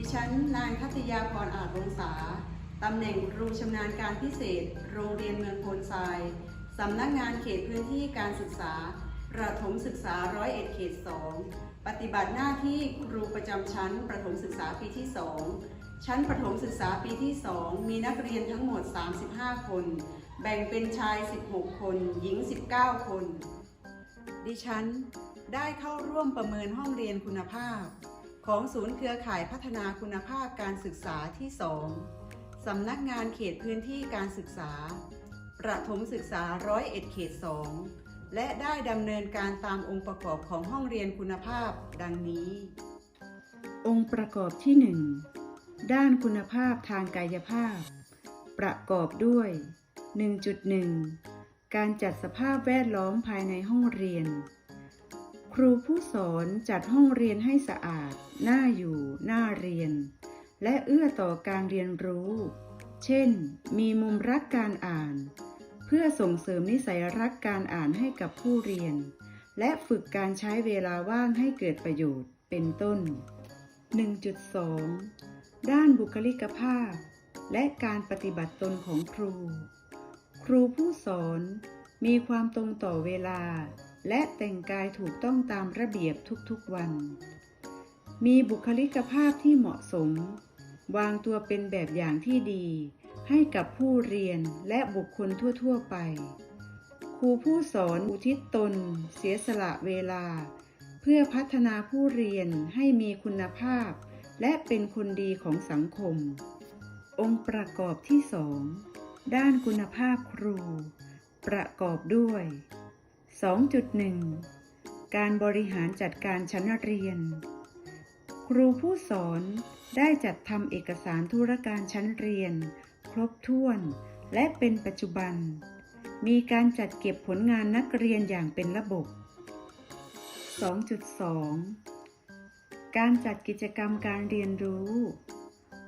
ดิฉัน นางคัตยาพรอาจวงศาตำแหน่งครูชำนาญการพิเศษ โรงเรียนเมืองโพนทรายสำนักงานเขตพื้นที่การศึกษา ประถมศึกษาร้อยเอ็ดเขตสองปฏิบัติหน้าที่ครูประจำชั้น ประถมศึกษาปีที่สองชั้นประถมศึกษาปีที่สองมีนักเรียนทั้งหมด 35 คน แบ่งเป็นชาย 16 คน หญิง 19 คน ดิฉันได้เข้าร่วมประเมินห้องเรียนคุณภาพ ของศูนย์เครือข่ายพัฒนาคุณภาพการศึกษาที่ 2 สำนักงานเขตพื้นที่การศึกษา ประถมศึกษาร้อยเอ็ดเขต 2 และได้ดำเนินการตามองค์ประกอบของห้องเรียนคุณภาพดังนี้ องค์ประกอบที่ 1 ด้านคุณภาพทางกายภาพ ประกอบด้วย 1.1 การจัดสภาพแวดล้อมภายในห้องเรียน ครูผู้สอนจัดห้องเรียนให้สะอาด น่าอยู่ น่าเรียน และเอื้อต่อการเรียนรู้ เช่น มีมุมรักการอ่าน เพื่อส่งเสริมนิสัยรักการอ่านให้กับผู้เรียน และฝึกการใช้เวลาว่างให้เกิดประโยชน์เป็นต้น 1.2 ด้านบุคลิกภาพ และการปฏิบัติตนของครู ครูผู้สอนมีความตรงต่อเวลา และแต่งกายถูกต้องตามระเบียบทุกๆวัน มีบุคลิกภาพที่เหมาะสม วางตัวเป็นแบบอย่างที่ดี ให้กับผู้เรียนและบุคคลทั่วๆไป ครูผู้สอนอุทิศตน เสียสละเวลา เพื่อพัฒนาผู้เรียนให้มีคุณภาพ และเป็นคนดีของสังคม องค์ประกอบที่สองด้านคุณภาพครู ประกอบด้วย 2.1 การบริหารจัดการชั้นเรียน ครูผู้สอนได้จัดทำเอกสารธุรการชั้นเรียน ครบถ้วน และเป็นปัจจุบัน มีการจัดเก็บผลงานนักเรียนอย่างเป็นระบบ 2.2 การจัดกิจกรรมการเรียนรู้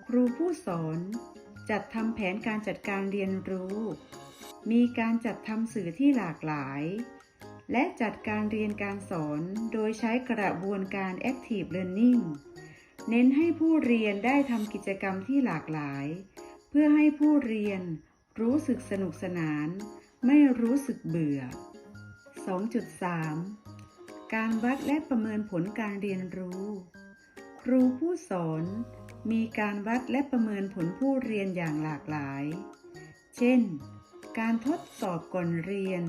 ครูผู้สอนจัดทำแผนการจัดการเรียนรู้ มีการจัดทำสื่อที่หลากหลาย และจัดการเรียนการสอนโดยใช้กระบวนการ Active Learning เน้นให้ผู้เรียนได้ทำกิจกรรมที่หลากหลาย เพื่อให้ผู้เรียนรู้สึกสนุกสนาน ไม่รู้สึกเบื่อ 2.3 การวัดและประเมินผลการเรียนรู้ ครูผู้สอนมีการวัดและประเมินผลผู้เรียนอย่างหลากหลาย เช่น การทดสอบก่อนเรียน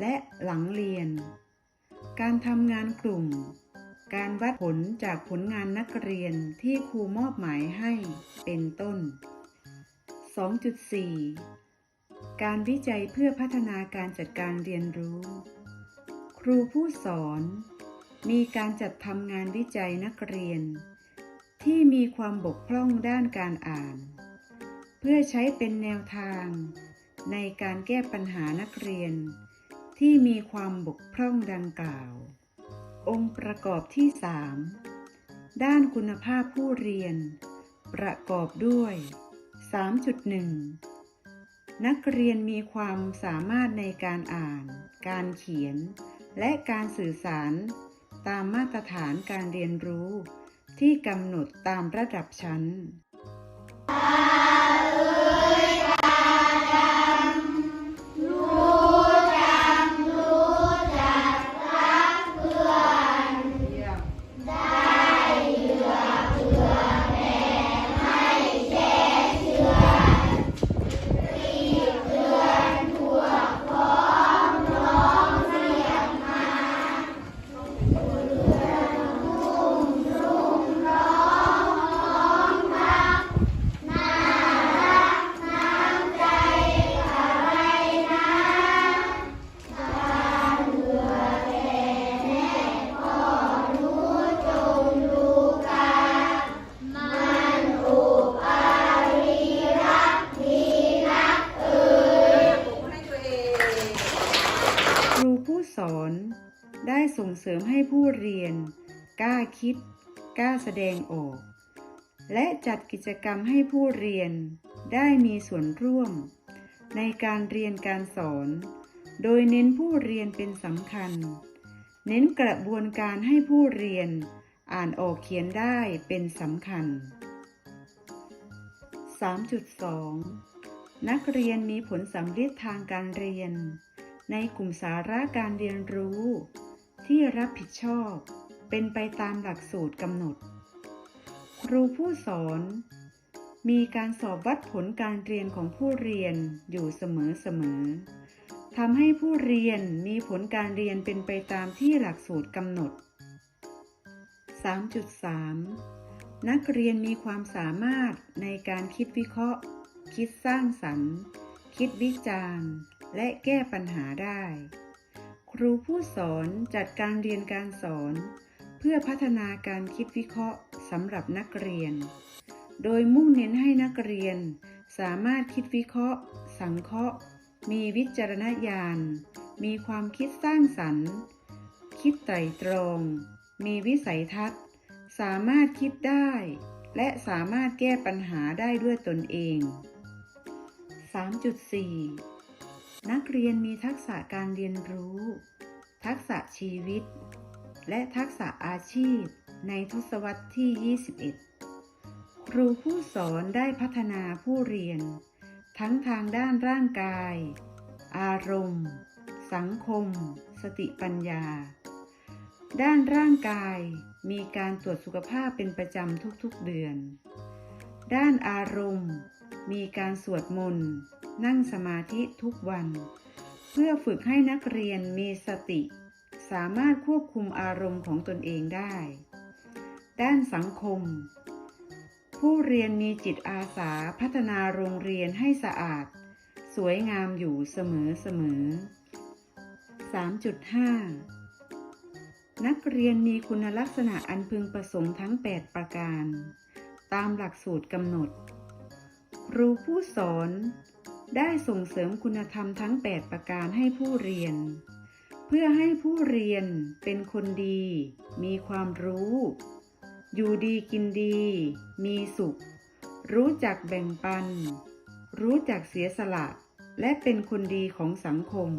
และหลังเรียน การทำงานกลุ่ม การวัดผลจากผลงานนักเรียนที่ครูมอบหมายให้เป็นต้น 2.4 การวิจัยเพื่อพัฒนาการจัดการเรียนรู้ ครูผู้สอน มีการจัดทำงานวิจัยนักเรียน ที่มีความบกพร่องด้านการอ่าน เพื่อใช้เป็นแนวทางในการแก้ปัญหานักเรียน ที่มีความบกพร่องดังกล่าว องค์ประกอบที่3ด้านคุณภาพผู้เรียน ประกอบด้วย 3.1 นักเรียนมีความสามารถในการอ่าน การเขียน และการสื่อสาร ตามมาตรฐานการเรียนรู้ ที่กำหนดตามระดับชั้น ผู้สอนได้ส่งเสริมให้ผู้เรียน กล้าคิด กล้าแสดงออก และจัดกิจกรรมให้ผู้เรียนได้มีส่วนร่วม ในการเรียนการสอน โดยเน้นผู้เรียนเป็นสำคัญ เน้นกระบวนการให้ผู้เรียนอ่านออกเขียนได้เป็นสำคัญ 3.2 นักเรียนมีผลสำเร็จทางการเรียน ในกลุ่มสาระการเรียนรู้ ที่รับผิดชอบ เป็นไปตามหลักสูตรกำหนด ครูผู้สอน มีการสอบวัดผลการเรียนของผู้เรียนอยู่เสมอๆทำให้ผู้เรียนมีผลการเรียนเป็นไปตามที่หลักสูตรกำหนด 3.3 นักเรียนมีความสามารถในการคิดวิเคราะห์ คิดสร้างสรรค์ คิดวิจารณ์ และแก้ปัญหาได้ ครูผู้สอนจัดการเรียนการสอน เพื่อพัฒนาการคิดวิเคราะห์สำหรับนักเรียน โดยมุ่งเน้นให้นักเรียน สามารถคิดวิเคราะห์ สังเคราะห์ มีวิจารณญาณ มีความคิดสร้างสรรค์ คิดไตรตรอง มีวิสัยทัศน์ สามารถคิดได้ และสามารถแก้ปัญหาได้ด้วยตนเอง 3.4 นักเรียนมีทักษะการเรียนรู้ ทักษะชีวิต และทักษะอาชีพในทศวรรษที่ 21 ครูผู้สอนได้พัฒนาผู้เรียน ทั้งทางด้านร่างกาย อารมณ์ สังคม สติปัญญา ด้านร่างกายมีการตรวจสุขภาพเป็นประจำทุกๆเดือน ด้านอารมณ์ มีการสวดมนต์ นั่งสมาธิทุกวัน เพื่อฝึกให้นักเรียนมีสติ สามารถควบคุมอารมณ์ของตนเองได้ ด้านสังคม ผู้เรียนมีจิตอาสาพัฒนาโรงเรียนให้สะอาด สวยงามอยู่เสมอเสมอ 3.5 นักเรียนมีคุณลักษณะอันพึงประสงค์ทั้ง 8 ประการ ตามหลักสูตรกำหนด ครูผู้สอน ได้ส่งเสริมคุณธรรมทั้ง 8 ประการให้ผู้เรียน เพื่อให้ผู้เรียนเป็นคนดี มีความรู้ อยู่ดีกินดี มีสุข รู้จักแบ่งปัน รู้จักเสียสละ และเป็นคนดีของสังคม